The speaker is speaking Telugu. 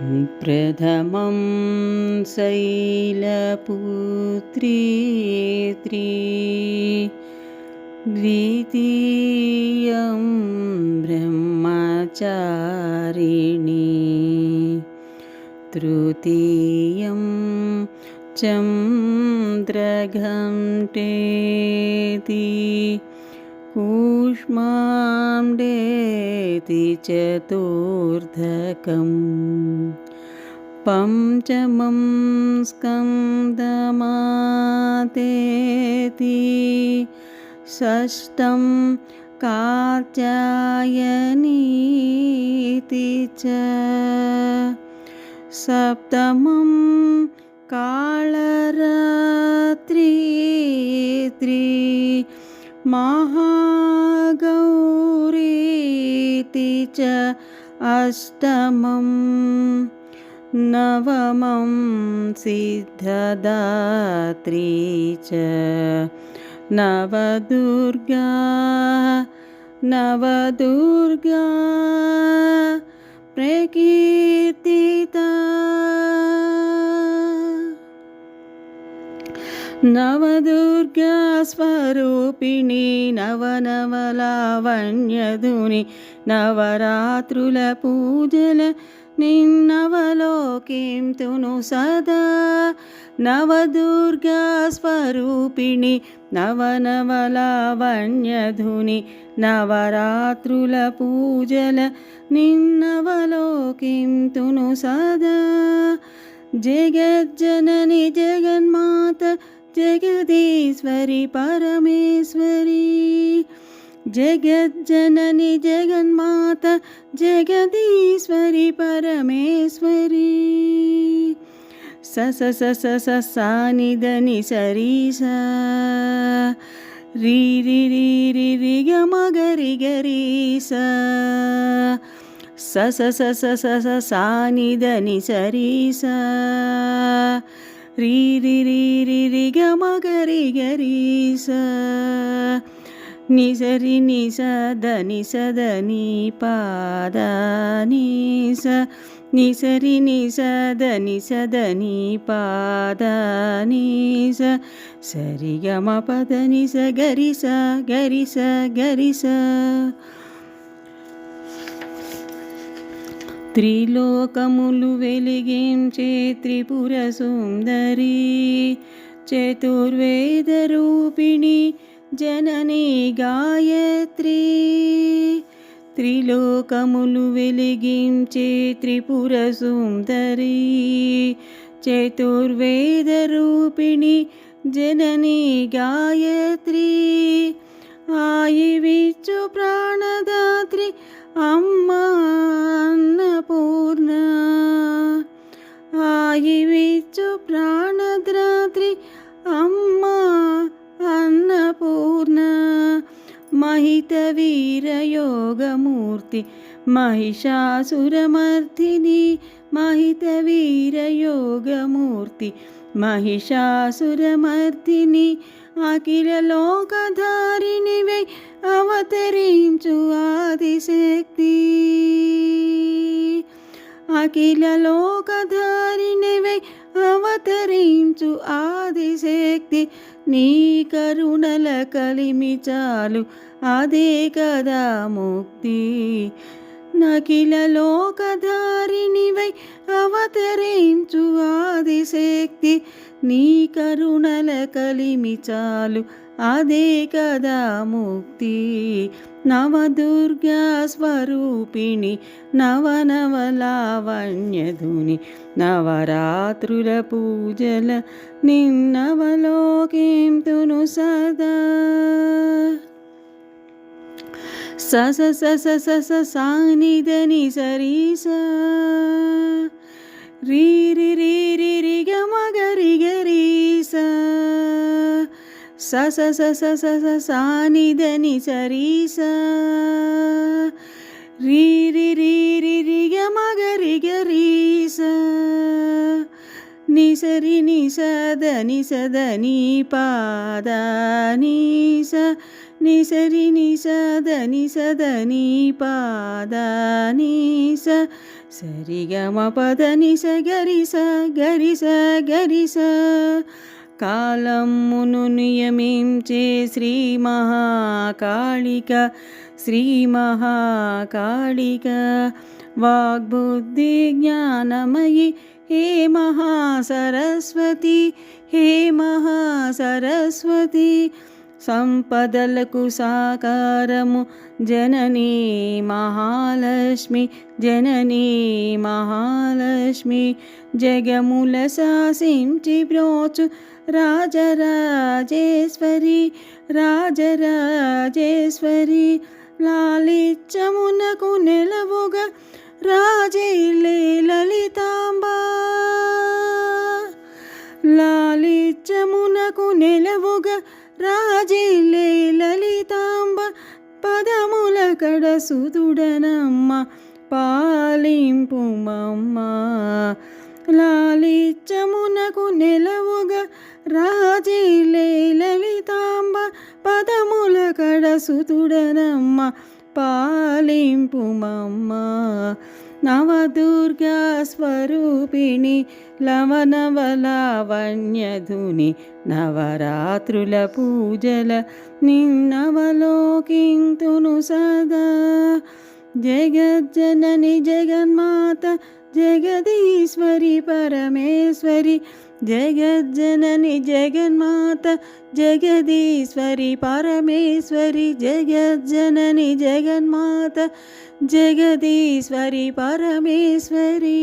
प्रथमं शैलपुत्री त्री द्वितीयं ब्रह्मचारिणी तृतीयं चन्द्रघण्टेति कूष्मां डेति चतुर्धकम् पञ्चमं स्कन्दमातेति। षष्ठं कात्यायनीति च। सप्तमं कालरात्रि त्रि महागौरीति च अष्टमं नवमं सिद्धदात्री च नवदुर्गा नवदुर्गा प्रकीर्तिता నవదుర్గాస్వరూపిణి నవనవలావణ్యధుని నవరాత్రుల పూజల నిన్నవలోకిం తును సదా నవదుర్గాస్వరూపిణి నవనవలావణ్యధుని నవరాత్రుల పూజల నిన్నవలోకిం తును సదా. జగజ్జనని జగన్మాత జగదీశ్వరి పరమేశ్వరి జగజ్జనని జగన్మాత జగదీశ్వరి పరమేశ్వరి. స స స స స సానిదని సరీస రీ రి రి రి రి గ మగరి గరి స. స స స స స స సానిదని సరీస రీ రి రి నిగరీస నిసరి నిసద నిసద నీ పాద నీస నిసరి నిసద నిసద నీ పాద నీస సరిగమ పద నిస గరిస గరిస గరిస త్రిలోకములు వెలిగించే త్రిపుర సుందరీ चतुर्वेदरूपिणी जननी गायत्री त्रिलोकमुलु వెలిగించే त्रिपुरसुन्दरी चतुर्वेदरूपिणि जननी गायत्री आयिविच्चु प्राणदात्रि अम्ब महितवीरयोगमूर्ति महिषासुरमर्दिनि महितवीरयोगमूर्ति महिषासुरमर्दिनि अखिललोकधारिणि वै अवतरीं चु आदिशक्ति अखिललोकधारिणि वै అవతరించు ఆదిశక్తి నీ కరుణల కలిమి చాలు. అదే కదా ముక్తి. నకిల లోకధారిణివై అవతరించు ఆదిశక్తి నీ కరుణల కలిమి చాలు. అదే కదా ముక్తి. నవదుర్గాస్వరూపిణి నవనవలావణ్యధుని నవరాత్రుల పూజల నిన్నవలోకిం नवदुर्गास्वरूपिणि नवनवलावण्यधुनि नवरात्रुलपूजलनिनवलोकीं तु नु सदा सस स రీరి सा। निधनिसरीस रीरिरीरिगमगरि गरीस స స స స స స సానిదని సరీస రీ రి రి రి రిగ మగ రిగ రీస నిసరి నిసద నిసద నీ పాద నీస నిసరి నిసద నిసద నీ పాద నీస సరిగమ పద నిస గరిస గరిస గరిస కాలమును నియమించే శ్రీ మహాకాళిక శ్రీ మహాకాళిక వాగ్బుద్ధి జ్ఞానమయి హే మహాసరస్వతి హే మహాసరస్వతి సంపదలకు సాకారము. జననీ మహాలక్ష్మి జననీ మహాలక్ష్మి. జగముల శాసించి బ్రోచు రాజరాజేశ్వరి రాజరాజేశ్వరి. లాలిత్యమునకు నిలవు పదముల కడ సుతుడనమ్మ పాలింపుమమ్మ. లాలిత్యమునకు నెలవుగా రాజీలే లలితాంబ పదముల కడ సుతుడనమ్మ పాలింపుమమ్మ. మమ్మ నవదుర్గా స్వరూపిణి లవనవలావణ్యధుని నవరాత్రుల పూజల నిన్నవలోకింతును సదా జగజ్జనని జగన్మాత जगदीश्वरि परमेश्वरि जगज्जननि जगन्माता जगदीश्वरि परमेश्वरि जगज्जननि जगन्माता जगदीश्वरि परमेश्वरि।